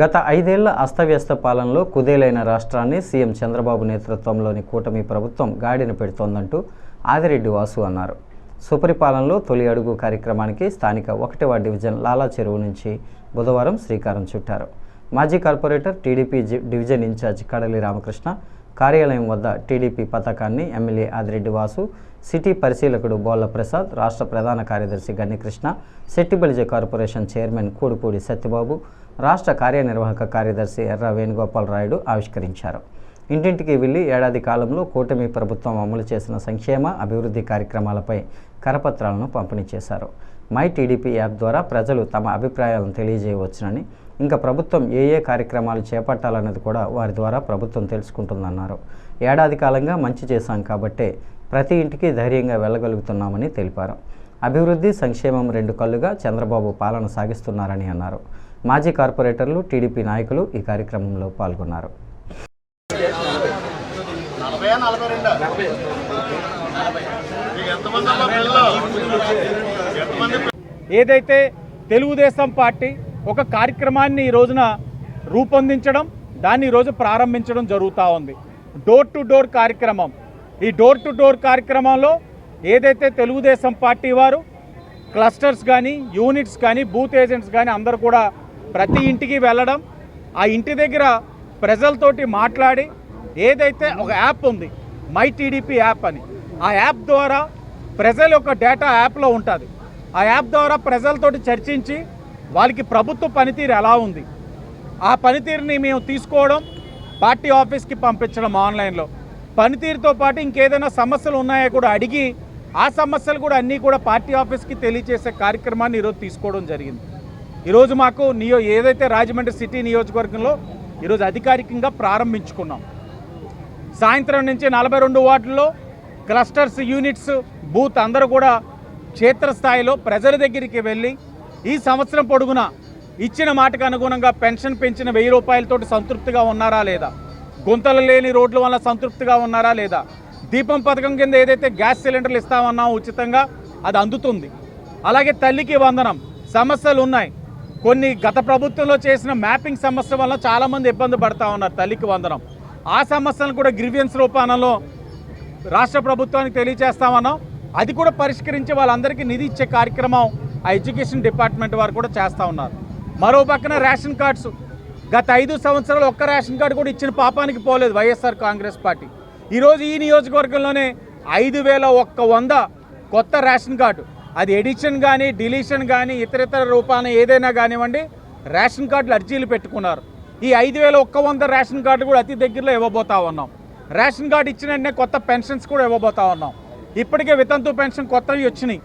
గత ఐదేళ్ళ అస్తవ్యస్త పాలనలో కుదేలైన రాష్ట్రాన్ని సీఎం చంద్రబాబు నేతృత్వంలోని కూటమి ప్రభుత్వం గాడిన పెడుతోందంటూ ఆదిరెడ్డి వాసు అన్నారు. సుపరిపాలనలో తొలి అడుగు కార్యక్రమానికి స్థానిక ఒకటవ డివిజన్ లాలా చెరువు నుంచి బుధవారం శ్రీకారం చుట్టారు. మాజీ కార్పొరేటర్ టీడీపీ డివిజన్ ఇన్ఛార్జ్ కడలి రామకృష్ణ కార్యాలయం వద్ద టీడీపీ పథకాన్ని ఎమ్మెల్యే ఆదిరెడ్డి వాసు సిటీ పరిశీలకుడు బోళ్ళ ప్రసాద్ రాష్ట్ర ప్రధాన కార్యదర్శి గన్నికృష్ణ శెట్టిబలిజ కార్పొరేషన్ చైర్మన్ కూడుపూడి సత్యబాబు రాష్ట్ర కార్యనిర్వాహక కార్యదర్శి ఎర్ర వేణుగోపాల్ రాయుడు ఆవిష్కరించారు. ఇంటింటికి వెళ్ళి ఏడాది కాలంలో కూటమి ప్రభుత్వం అమలు చేసిన సంక్షేమ అభివృద్ధి కార్యక్రమాలపై కరపత్రాలను పంపిణీ చేశారు. మై టీడీపీ యాప్ ద్వారా ప్రజలు తమ అభిప్రాయాలను తెలియజేయవచ్చునని ఇంకా ప్రభుత్వం ఏ ఏ కార్యక్రమాలు చేపట్టాలన్నది కూడా వారి ద్వారా ప్రభుత్వం తెలుసుకుంటుందన్నారు. ఏడాది కాలంగా మంచి చేశాం కాబట్టే ప్రతి ఇంటికి ధైర్యంగా వెళ్ళగలుగుతున్నామని తెలిపారు. అభివృద్ధి సంక్షేమం రెండు కళ్ళుగా చంద్రబాబు పాలన సాగిస్తున్నారని అన్నారు. మాజీ కార్పొరేటర్లు టీడీపీ నాయకులు ఈ కార్యక్రమంలో పాల్గొన్నారు. ఏదైతే తెలుగుదేశం పార్టీ ఒక కార్యక్రమాన్ని ఈ రోజున రూపొందించడం దాన్ని ఈరోజు ప్రారంభించడం జరుగుతూ ఉంది. డోర్ టు డోర్ కార్యక్రమం. ఈ డోర్ టు డోర్ కార్యక్రమంలో ఏదైతే తెలుగుదేశం పార్టీ వారు క్లస్టర్స్ కానీ యూనిట్స్ కానీ బూత్ ఏజెంట్స్ కానీ అందరూ కూడా ప్రతి ఇంటికి వెళ్ళడం ఆ ఇంటి దగ్గర ప్రజలతోటి మాట్లాడి ఏదైతే ఒక యాప్ ఉంది మై టీడీపీ యాప్ అని ఆ యాప్ ద్వారా ప్రజల యొక్క డేటా యాప్లో ఉంటుంది. ఆ యాప్ ద్వారా ప్రజలతోటి చర్చించి వాళ్ళకి ప్రభుత్వ పనితీరు ఎలా ఉంది ఆ పనితీరుని మేము తీసుకోవడం పార్టీ ఆఫీస్కి పంపించడం ఆన్లైన్లో. పనితీరుతో పాటు ఇంకేదైనా సమస్యలు ఉన్నాయో కూడా అడిగి ఆ సమస్యలు కూడా అన్నీ కూడా పార్టీ ఆఫీస్కి తెలియజేసే కార్యక్రమాన్ని ఈరోజు తీసుకోవడం జరిగింది. ఈరోజు మాకు నియో ఏదైతే రాజమండ్రి సిటీ నియోజకవర్గంలో ఈరోజు అధికారికంగా ప్రారంభించుకున్నాం. సాయంత్రం నుంచి నలభై రెండు వార్డుల్లో క్లస్టర్స్ యూనిట్స్ బూత్ అందరూ కూడా క్షేత్రస్థాయిలో ప్రజల దగ్గరికి వెళ్ళి ఈ సంవత్సరం పొడుగున ఇచ్చిన మాటకు అనుగుణంగా పెన్షన్ పెంచిన వెయ్యి రూపాయలతోటి సంతృప్తిగా ఉన్నారా లేదా? గుంతలు లేని రోడ్ల వల్ల సంతృప్తిగా ఉన్నారా లేదా? దీపం పథకం కింద ఏదైతే గ్యాస్ సిలిండర్లు ఇస్తామన్నా ఉచితంగా అది అందుతుంది. అలాగే తల్లికి వందనం సమస్యలు ఉన్నాయి కొన్ని గత ప్రభుత్వంలో చేసిన మ్యాపింగ్ సమస్య వల్ల చాలామంది ఇబ్బంది పడతా ఉన్నారు తల్లికి వందనం. ఆ సమస్యలను కూడా గ్రివియన్స్ రూపాలలో రాష్ట్ర ప్రభుత్వానికి తెలియజేస్తామన్నాం అది కూడా పరిష్కరించి వాళ్ళందరికీ నిధి ఇచ్చే కార్యక్రమం ఆ ఎడ్యుకేషన్ డిపార్ట్మెంట్ వారు కూడా చేస్తూ ఉన్నారు. మరో పక్కన రేషన్ కార్డ్స్. గత ఐదు సంవత్సరాలు ఒక్క రేషన్ కార్డు కూడా ఇచ్చిన పాపానికి పోలేదు వైఎస్ఆర్ కాంగ్రెస్ పార్టీ. ఈరోజు ఈ నియోజకవర్గంలోనే ఐదు వేల ఒక్క వంద కొత్త రేషన్ కార్డు. అది ఎడిషన్ కానీ డిలీషన్ కానీ ఇతరితర రూపాన ఏదైనా కానివ్వండి రేషన్ కార్డులు అర్జీలు పెట్టుకున్నారు. ఈ ఐదు వేల ఒక్క వంద రేషన్ కార్డు కూడా అతి దగ్గరలో ఇవ్వబోతా ఉన్నాం. రేషన్ కార్డు ఇచ్చిన వెంటనే కొత్త పెన్షన్స్ కూడా ఇవ్వబోతా ఉన్నాం. ఇప్పటికే వితంతు పెన్షన్ కొత్తవి వచ్చినాయి.